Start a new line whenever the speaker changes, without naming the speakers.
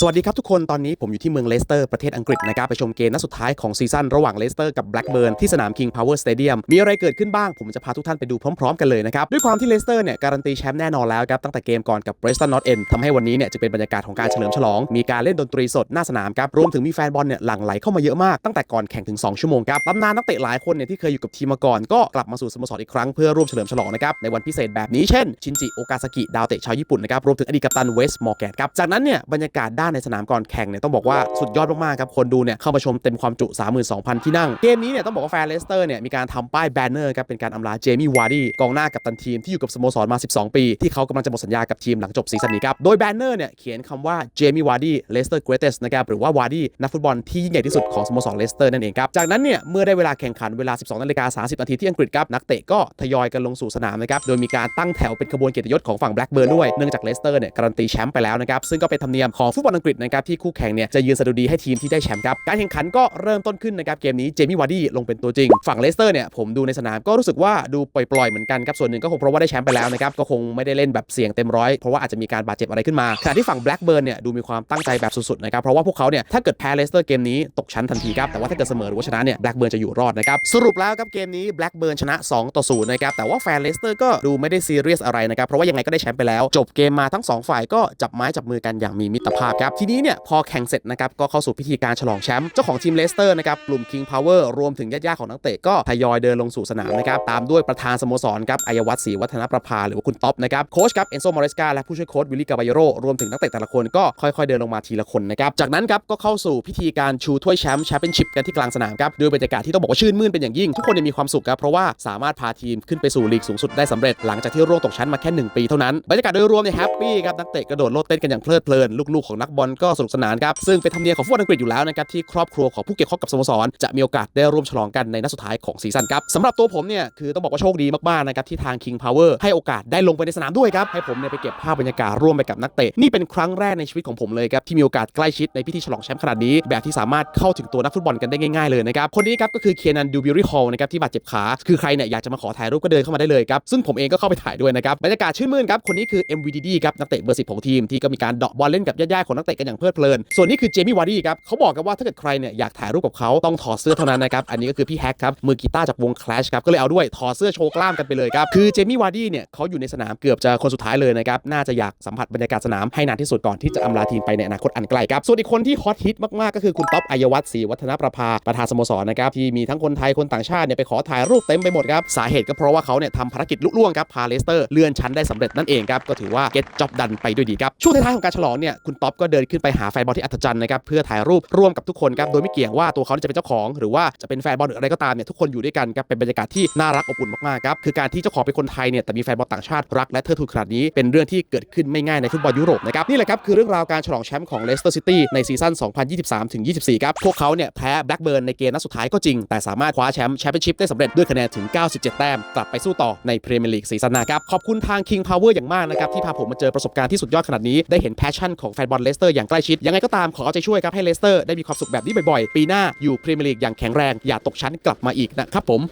สวัสดีครับทุกคนตอนนี้ผมอยู่ที่เมืองเลสเตอร์ประเทศอังกฤษนะครับไปชมเกมนัดสุดท้ายของซีซั่นระหว่างเลสเตอร์กับแบล็กเบิร์นที่สนาม King Power Stadium มีอะไรเกิดขึ้นบ้างผมจะพาทุกท่านไปดูพร้อมๆกันเลยนะครับ ด้วยความที่เลสเตอร์เนี่ยการันตีแชมป์แน่นอนแล้วครับตั้งแต่เกมก่อนกับ Preston North End ทำให้วันนี้เนี่ยจะเป็นบรรยากาศของการเฉลิมฉลอง มีการเล่นดนตรีสดหน้าสนามครับรวมถึงมีแฟนบอลเนี่ยหลั่งไหลเข้ามาเยอะมากตั้งแต่ก่อนแข่งถึง 2 ชั่วโมงครับตำนานนักเตะหลายคนเนี่ยที่เคยอยู่กับทีมมาก่อนก็กลับมาสู่สโมสรอีกครั้งเพื่อร่วมเฉลิมฉลองนะครับในวันพิเศษแบบนี้เช่นชินจิโอกาซากิดาวเตะชาวญี่ปุ่นนะครับรวมถึงอดีตกัปตันเวสต์มอร์แกนครับจากนั้นเนี่ยบรรยากาศด้านในสนามก่อนแข่งเนี่ยต้องบอกว่าสุดยอดมากๆครับคนดูเนี่ยเข้ามาชมเต็มความจุ 32,000 ที่นั่ง เกมนี้เนี่ยต้องบอกว่าแฟนเลสเตอร์เนี่ยมีการทำป้ายแบนเนอร์ครับเป็นการอำลาเจมี่วาร์ดี้กองหน้ากัปตันทีมที่อยู่กับสโมสรมา 12 ปี ที่เขากำลังจะหมดสัญญากับทีมหลังจบซีซั่นนี้ครับโดยแบนเนอร์เนี่ยเขียนคำว่าเจมี่วาร์ดี้เลสเตอร์เกรเตสนะครับหรือว่าวาร์ดี้นักฟุตบอลที่ยิ่งใหญ่ที่สุดของสโมสรเลสเตอร์นั่นเองครับจากนั้นเนี่ยเมื่อได้เวลาแข่งขันเวลา 12นาฬิกา30นาทีที่อังกฤษครับนักเตะก็ทยอยกันลงสู่สนามนะครับโดยมีการตั้งแถวเป็นขบวนเกียรติยศของฝั่งแบล็กเบิร์นด้วยเนื่องจากเลสเตอร์เนี่ยการันตีแชมป์ไปแล้วนะครับซึ่งก็เป็นธรรมเนียมของฟุตบอลอังกฤษนะครับที่คู่แข่งเนี่ยจะยืนสะดุดีให้ทีมที่ได้แชมป์ครับการแข่งขันก็เริ่มต้นขึ้นนะครับเกมนี้เจมี่วาร์ดี้ลงเป็นตัวจริง ฝั่งเลสเตอร์เนี่ยผมดูในสนามก็รู้สึกว่าดูปล่อยๆเหมือนกันครับส่วนหนึ่งก็คงเพราะว่าได้แชมป์ไปแล้วนะครับก็คงไม่ได้เล่นแบบเสี่ยงเต็มร้อยเพราะว่าอาจจะมีการบาดเจ็บอะไรขึ้นมาขณะที่ฝั่งแบล็กเบิร์นเนี่ยดูมีความตั้งใจแบบสุดๆนะครับเพราะว่าพวกเขาเนี่ยถ้าเกิดแพ้เลสเตอร์เกมนี้ตกชั้นทันทีครับแต่ว่าถ้าเกิดเสมอหรือว่าชนะเนี่ยแบล็กเบิร์นจะอยู่รอดนะครับสรุปแล้วครับเกมนี้แบล็กเบิร์นชนะ 2 ต่อ 0 นะครับ แต่ว่าแฟนเลสเตอร์ก็ดูไม่ได้ซีเรียสอะไรนะครับ เพราะว่ายังไงก็ได้แชมป์ไปแล้ว จบเกมมาทั้งสองฝ่ายก็จับไม้จับมือกันอย่างมีมิตรภาพครับทีนี้เนี่ยพอแข่งเสร็จนะครับก็เข้าสู่พิธีการฉลองแชมป์เจ้าของทีมเลสเตอร์นะครับกลุ่ม King Power รวมถึงญาติๆของนักเตะก็ทยอยเดินลงสู่สนามนะครับตามด้วยประธานสโมสรครับอัยวัฒน์ศรีวัฒนประภาหรือว่าคุณท็อปนะครับโค้ชครับเอนโซมอริสกาและผู้ช่วยโค้ชวิลลี่กาบายโรรวมถึงนักเตะแต่ละคนก็ค่อยๆเดินลงมาทีละคนนะครับจากนั้นครับก็เข้าสู่พิธีการชูถ้วยแชมป์แชมเปี้ยนชิพกันที่กลางสนามครับด้วยบรรยากาศที่ต้องบอกว่าชื่นมื่นเป็นอย่างยิ่งทุกคนเนี่ยมีความสุขครับเพราะว่าสามารถพาทีมขึ้นไปสู่ลีกสูงสุดได้สำเร็จหลังจากที่ร่วงตกชั้นมาแค่ 1 ปีเท่านั้นบรรยากาศโดยรวมเนี่ยแฮปปี้ครับนักเตะกระโดดโลดเต้นกันอย่างเพลิดเพลินลูกๆของนักบอลก็สนุกสนานครับ ซึ่งเป็นธรรมเนียมของฟุตบอลอังกฤษอยู่แล้วนะครับที่ครอบครัวของผู้เกี่ยวข้องกับสโมสร จะมีโอกาสได้ร่วมฉลองกันในนัดสุดท้ายของซีซั่นครับสำหรับตัวผมเนี่ยคือต้องบอกว่าโชคดีมากๆนะครับที่ทาง King Power ให้โอกาสได้ลงไปในสนามด้วยครับให้ผมเนี่ยไปเก็บภาพบรรยากาศร่วมไปกับนักเตะนี่เป็นครั้งแรกในชีวิตของผมเลยครับที่มีโอกาสใกล้ชิดในพิธีฉลองแชมป์ขนาดนี้ แบบที่สามารถเข้าถึงตัวนักฟุตบอลกันได้ง่ายๆเลยนะครับคนนี้ครับก็คือเคียนันดูบิริฮอลนะครับที่บาดเจ็บขาคือใครเนี่ยอยากจะมาขอถ่ายรูปก็เดินเข้ามาได้เลยครับซึ่งผมเองก็เข้าไปถ่ายด้วยนะครับบรรยากาศชื่นมื่นครับคนนี้คือ MVDD ครับนักเตะเบอร์สิบของทีมที่ก็มีการเดาะบอลเล่นกับญาติๆของนักเตะกันอย่างเพลิดเพลิน ส่วนนี้คือเจมี่วาร์ดี้ครับเขาบอกกันว่าถ้าเกิดใครเนี่ยอยากถ่ายรูปกับเขาต้องถอดเสื้อเท่านั้นนะครับอันนี้ก็คือพี่แฮกครับมือกีตาร์จากวง Clash ครับก็เลยเอาด้วยถอดเสื้อโชว์กล้ามกันไปเลยครับคือเจมี่วาร์ดี้เนี่ยเขาอยู่ในสนามเกือบจะคนสุดท้ายเลยนะครับน่าจะอยากสัมผัสบรรยากาศสนามให้นานที่สุดก่อนที่จะอำลาทีมไปในอนาคตอันไกลครับส่วนอีกคนที่ฮอตฮิตมากๆก็คือคุณท็อปอัยวัฒน์ศรีวัฒนประภาประธานสโมสรนะครับที่มีทั้งคนไทยคนต่างชาติเนี่ยไปขอถ่ายรูปเต็มไปหมดครับสาเหตุก็เพราะว่าเขาเนี่ยทำภารกิจลุล่วงครับพาเลสเตอร์เลื่อนชั้นได้สำเร็จนั่นเองครับก็ถือว่าเก็ตจ็อบดันไปด้วยดีครับช่วงท้ายๆของการฉลองเนี่ยคุณท็อปก็เดินขึ้นไปหาแฟนบอลที่อัศจรรย์นะครับเพื่อถ่ายรูปร่วมกับทุกคนครับโดยไม่เกี่ยงว่าตัวเขาจะเป็นเจ้าของ หรือว่าจะเป็นแฟนบอลหรืออะไรก็ตามเนี่ยทุกคนอยู่ด้วยกันครับเป็นบรรยากาศที่น่ารักอบอุ่นมากๆครับคือการที่เจ้าของเป็นคนไทยเนี่ยแต่มีแฟนบอลต่างชาติรักและเทิดทูนขนาดนี้เป็นเรื่องที่เกิดขึ้นไม่ง่ายในฟุตบอลยุโรปนะครับนี่แหละครับคือเรื่องราวการฉลองแชมป์ของเลสเตอร์ซิตี้ในซีซั่น 2023-24 ครับพวกเขาเนี่ยแพ้แบล็กเบิร์นในเกมนัดสุดท้ายก็จริง แต่สามารถคว้าแชมป์แชมเปี้ยนชิพได้สำเร็จด้วยคะแนนถึง 97 แต้ม กลับไปสู้ต่อในพรีเมียร์ลีกซีซั่นหน้าครับขอบคุณทาง King Power อย่างมากนะครับที่พาผมมาเจอประสบการณ์ที่สุดยอดขนาดนี้ได้เห็นแพชชั่นของแฟนบอลเลสเตอร์อย่างใกล้ชิด ยังไงก็ตามขอเอาใจช่วยครับให้เลสเตอร์ได้มีความสุขแบบนี้บ่อยๆ ปีหน้าอยู่พรีเมียร์ลีกอย่างแข็งแรงอย่าตกชั้นกลับมาอีกนะครับผม